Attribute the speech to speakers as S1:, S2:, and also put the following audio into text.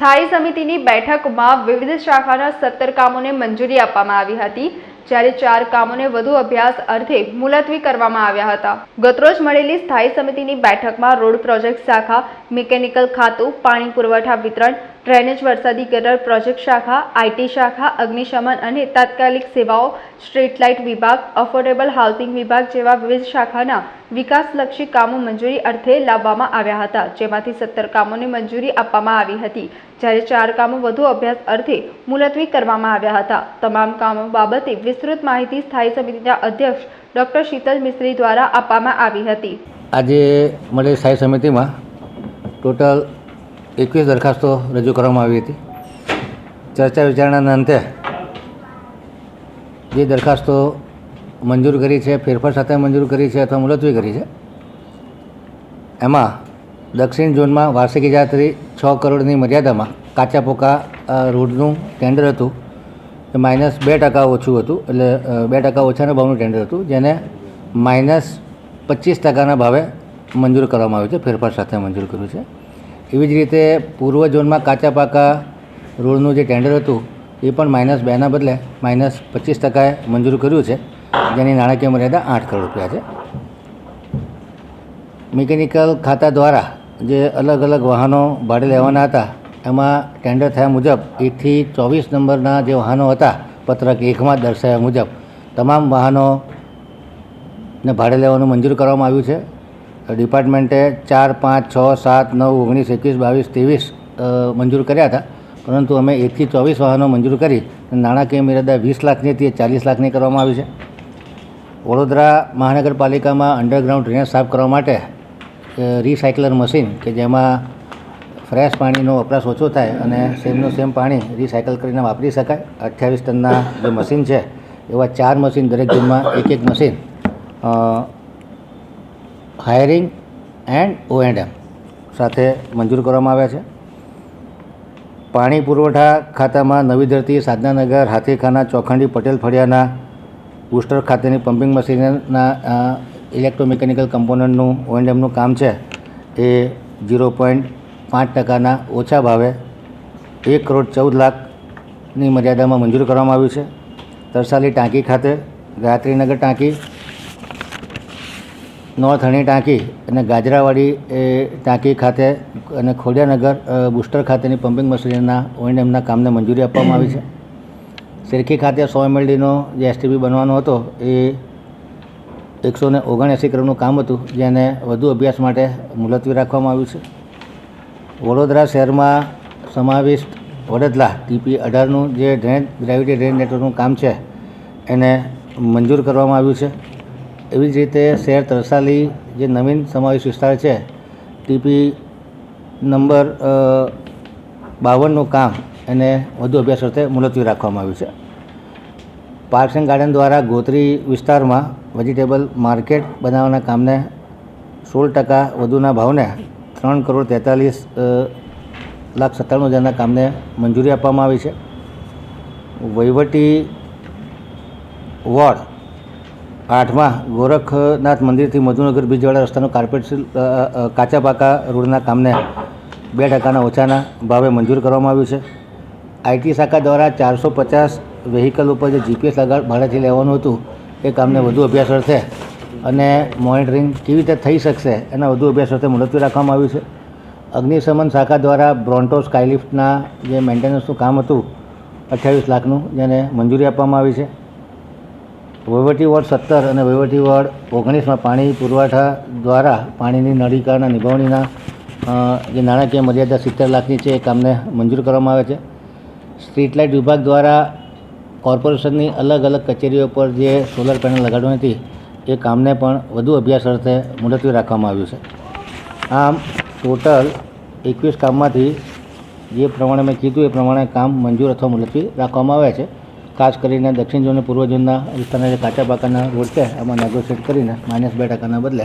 S1: સ્થાયી સમિતિની બેઠકમાં વિવિધ શાખાના સત્તર કામોને મંજૂરી આપવામાં આવી હતી, જ્યારે ચાર કામોને વધુ અભ્યાસ અર્થે મુલતવી કરવામાં આવ્યા હતા. ગતરોજ મળેલી સ્થાયી સમિતિની બેઠકમાં રોડ પ્રોજેક્ટ શાખા, મિકેનિકલ ખાતું, પાણી પુરવઠા વિતરણ, ડ્રેનેજ વરસાદી ગટર પ્રોજેક્ટ શાખા આઈટી શાખા, અગ્નિશમન અને તાત્કાલિક સેવાઓ, સ્ટ્રીટ લાઇટ વિભાગ, અફોર્ડેબલ હાઉસિંગ વિભાગ જેવા વિવિધ શાખાના વિકાસલક્ષી કામો મંજૂરી અર્થે લાવવામાં આવ્યા હતા, જેમાંથી સત્તર કામોને મંજૂરી આપવામાં આવી હતી. જ્યારે ચાર કામો વધુ અભ્યાસ અર્થે મુલતવી કરવામાં આવ્યા હતા. તમામ કામો બાબતે વિસ્તૃત માહિતી સ્થાયી સમિતિના અધ્યક્ષ ડૉક્ટર શીતલ મિસ્ત્રી દ્વારા આપવામાં આવી હતી.
S2: આજે મળેલી સ્થાયી સમિતિમાં ટોટલ એકવીસ દરખાસ્તો રજૂ કરવામાં આવી હતી. ચર્ચા વિચારણાના અંતે જે દરખાસ્તો મંજૂર કરી છે, ફેરફાર સાથે મંજૂર કરી છે અથવા મુલતવી કરી છે? એમાં દક્ષિણ ઝોનમાં વાર્ષિક ઇજાત્રી છ કરોડની મર્યાદામાં કાચા પોકા રોડનું ટેન્ડર હતું. એ માઇનસ બે ટકા ઓછું હતું, એટલે બે ટકા ઓછાના ભાવનું ટેન્ડર હતું, જેને માઇનસ પચીસ ટકાના ભાવે મંજૂર કરવામાં આવ્યું છે, ફેરફાર સાથે મંજૂર કર્યું છે. એવી જ રીતે પૂર્વ ઝોનમાં કાચા પાકા રોડનું જે ટેન્ડર હતું, એ પણ માઇનસ બેના બદલે માઇનસ પચીસ ટકાએ મંજૂર કર્યું છે. જેની નાણાકીય મર્યાદા આઠ કરોડ રૂપિયા છે. મિકેનિકલ ખાતા દ્વારા જે અલગ અલગ વાહનો ભાડે લેવાના હતા, એમાં ટેન્ડર થયા મુજબ એકથી ચોવીસ નંબરના જે વાહનો હતા, પત્રક એકમાં દર્શાવ્યા મુજબ, તમામ વાહનોને ભાડે લેવાનું મંજૂર કરવામાં આવ્યું છે. ડિપાર્ટમેન્ટે ચાર, પાંચ, છ, સાત, નવ, ઓગણીસ, એકવીસ, બાવીસ, ત્રેવીસ મંજૂર કર્યા હતા. પરંતુ અમે એકથી ચોવીસ વાહનો મંજૂર કરી નાણાકીય મર્યાદા વીસ લાખની હતી ચાલીસ લાખની કરવામાં આવી છે. વડોદરા મહાનગરપાલિકામાં અંડરગ્રાઉન્ડ ડ્રેનેજ સાફ કરવા માટે રિસાયકલર મશીન કે જેમાં ફ્રેશ પાણીનો વપરાશ ઓછો થાય અને સેમનું સેમ પાણી રિસાયકલ કરીને વાપરી શકાય. અઠ્યાવીસ ટનના જે મશીન છે, એવા ચાર મશીન દરેક ઝોનમાં એક એક machine hiring and O and M સાથે મંજૂર કરવામાં આવ્યા છે. પાણી પુરવઠા ખાતામાં નવી ધરતી, સાધનાનગર, હાથીખાના, ચોખંડી, પટેલ ફળિયાના બુસ્ટર ખાતેની પમ્પિંગ મશીનના ઇલેક્ટ્રોમિકેનિકલ કમ્પોનન્ટનું ઓએનડેમનું કામ છે. એ ઝીરો પોઈન્ટ પાંચ ટકાના ઓછા ભાવે એક કરોડ ચૌદ લાખની મર્યાદામાં મંજૂર કરવામાં આવ્યું છે. તરસાલી ટાંકી ખાતે ગાયત્રીનગર ટાંકી નોર્થ હણી ટાંકી અને ગાજરાવાડી ટાંકી ખાતે અને ખોડિયાનગર બુસ્ટર ખાતેની પમ્પિંગ મશીનના ઓએનએમના કામને મંજૂરી આપવામાં આવી છે. સિરકી ખાતે સો એમએલડીનો જે એસટીબી બનવાનો હતો, એ એકસો ને ઓગણએંસી કરોડનું કામ હતું, જેને વધુ અભ્યાસ માટે મુલતવી રાખવામાં આવ્યું છે. વડોદરા શહેરમાં સમાવિષ્ટ વડોદરા ટીપી અઢારનું જે ડ્રેન, ગ્રેવિટી ડ્રેન નેટવર્કનું કામ છે, એને મંજૂર કરવામાં આવ્યું છે. એવી જ રીતે શહેર તરસાલી જે નવીન સમાવેશ વિસ્તાર છે, ટીપી નંબર બાવનનું કામ એને વધુ અભ્યાસ અર્થે મુલતવી રાખવામાં આવ્યું છે. પાર્ક્સ એન્ડ ગાર્ડન દ્વારા ગોત્રી વિસ્તારમાં વેજીટેબલ માર્કેટ બનાવવાના કામને સોળ ટકા વધુના ભાવને ત્રણ કરોડ તેતાલીસ લાખ સત્તાણું હજારના કામને મંજૂરી આપવામાં આવી છે. વહીવટી વોર્ડ આઠમાં ગોરખનાથ મંદિરથી મધુનગર બીજવાડા રસ્તાનું કાર્પેટ કાચા પાકા રોડના કામને બે ટકાના ઓછાના ભાવે મંજૂર કરવામાં આવ્યું છે. આઈટી શાખા દ્વારા ચારસો પચાસ વેહિકલ ઉપર જે જીપીએસ લગાડ ભાડેથી લેવાનું હતું, એ કામને વધુ અભ્યાસ અર્થે અને મોનિટરિંગ કેવી રીતે થઈ શકશે એના વધુ અભ્યાસ અર્થે મુલતવી રાખવામાં આવ્યું છે. અગ્નિશમન શાખા દ્વારા બ્રોન્ટો સ્કાયલિફ્ટના જે મેન્ટેનન્સનું કામ હતું, અઠ્યાવીસ લાખનું જેને મંજૂરી આપવામાં આવી છે. વહીવટી વોર્ડ સત્તર અને વહીવટી વોર્ડ ઓગણીસમાં પાણી પુરવઠા દ્વારા પાણીની નળીકાના નિભાવણીના જે નાણાકીય મર્યાદા સિત્તેર લાખની છે એ કામને મંજૂર કરવામાં આવે છે. સ્ટ્રીટ લાઇટ વિભાગ દ્વારા કોર્પોરેશનની અલગ અલગ કચેરીઓ પર જે સોલર પેનલ લગાડવાની હતી, એ કામને પણ વધુ અભ્યાસ અર્થે મુલતવી રાખવામાં આવ્યું છે. આમ, ટોટલ એકવીસ કામમાંથી જે પ્રમાણે મેં કીધું, એ પ્રમાણે કામ મંજૂર અથવા મુલતવી રાખવામાં આવ્યા છે. ખાસ કરીને દક્ષિણ ઝોન અને પૂર્વ ઝોનના વિસ્તારના જે કાચા પાકાના રોડ છે એમાં નેગોશિએટ કરીને માઇનસ બે ટકાના બદલે